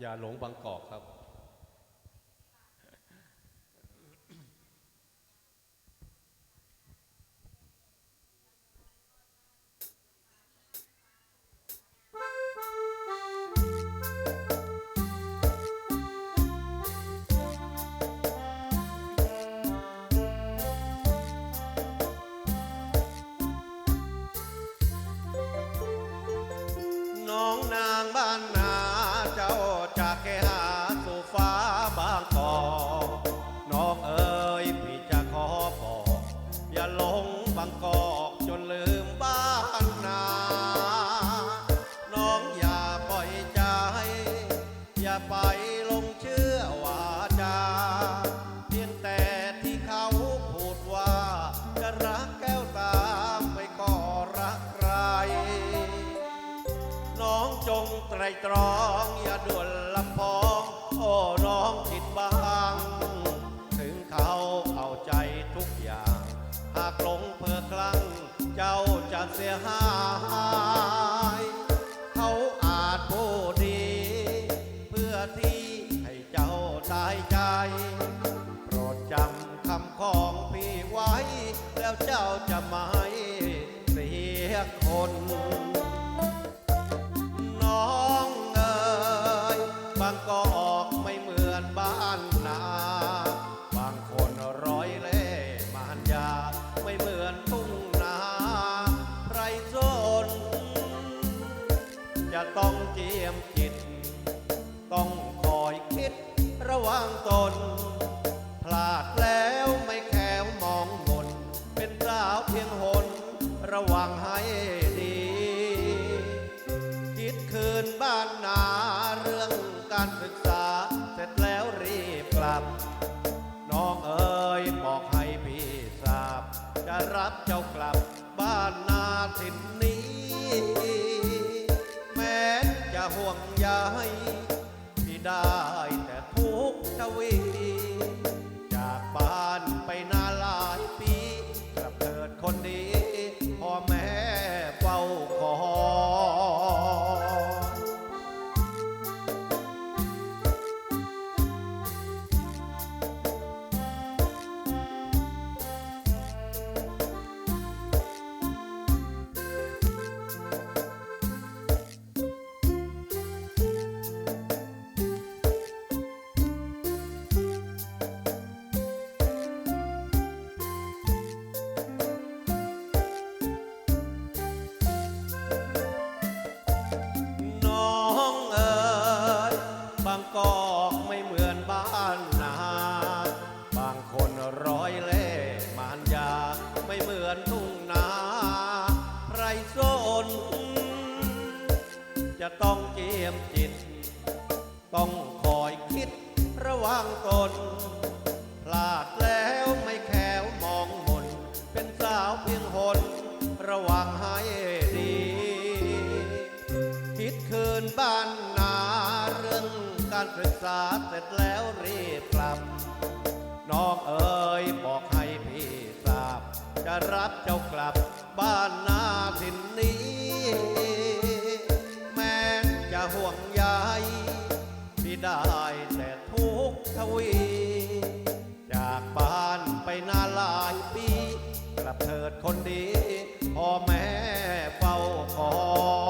อย่าหลงบางกอกครับ จนลืมบ้านนาน้องอย่าปล่อยใจ อย่าไปลงเชื่อว่าจาเพียงแต่ที่เขาพูดว่า จะรักแก้วตาไม่ก็รักใคร น้องจงไตรตรอง อย่าด่วนลำพองโอ้าจะเสียหาย เขาอาจโูดี เพื่อที่ให้เจ้าตายใจ โปรดจำคำของพี่ไว้ แล้วเจ้าจะไม่เสียคน ต้องเจียมจิต ต้องคอยคิดระวังตน พลาดแล้วไม่แควมองมน เป็นสาวเพียงหน ระวังให้ดี คิดคืนบ้านนาเรื่องการศึกษา เสร็จแล้วรีบกลับ น้องเอ๋ยบอกให้พี่ทราบ จะรับเจ้ากลับบ้านนาถิ่นนี้ ห่วงใยที่ได้แต่ทุกทวี นร้อยเล่มานยาไม่เหมือนทุ่งนาไรโซนจะต้องเจียมจิต ต้องคอยคิดระวังตน พลาดแล้วไม่แควมองมน เป็นสาวเพียงหนระวังให้ดี คิดคืนบ้านนาเรื่องการศึกษาเสร็จแล้วรีบกลับ น้องเอ๋ยบอกให้พี่ทราบ จะรับเจ้ากลับบ้านนาถิ่นนี้ แม้จะห่วงใยพี่ได้แต่ทุกทวี จากบ้านไปนาหลายปี กลับเถิดคนดีพ่อแม่เฝ้าคอย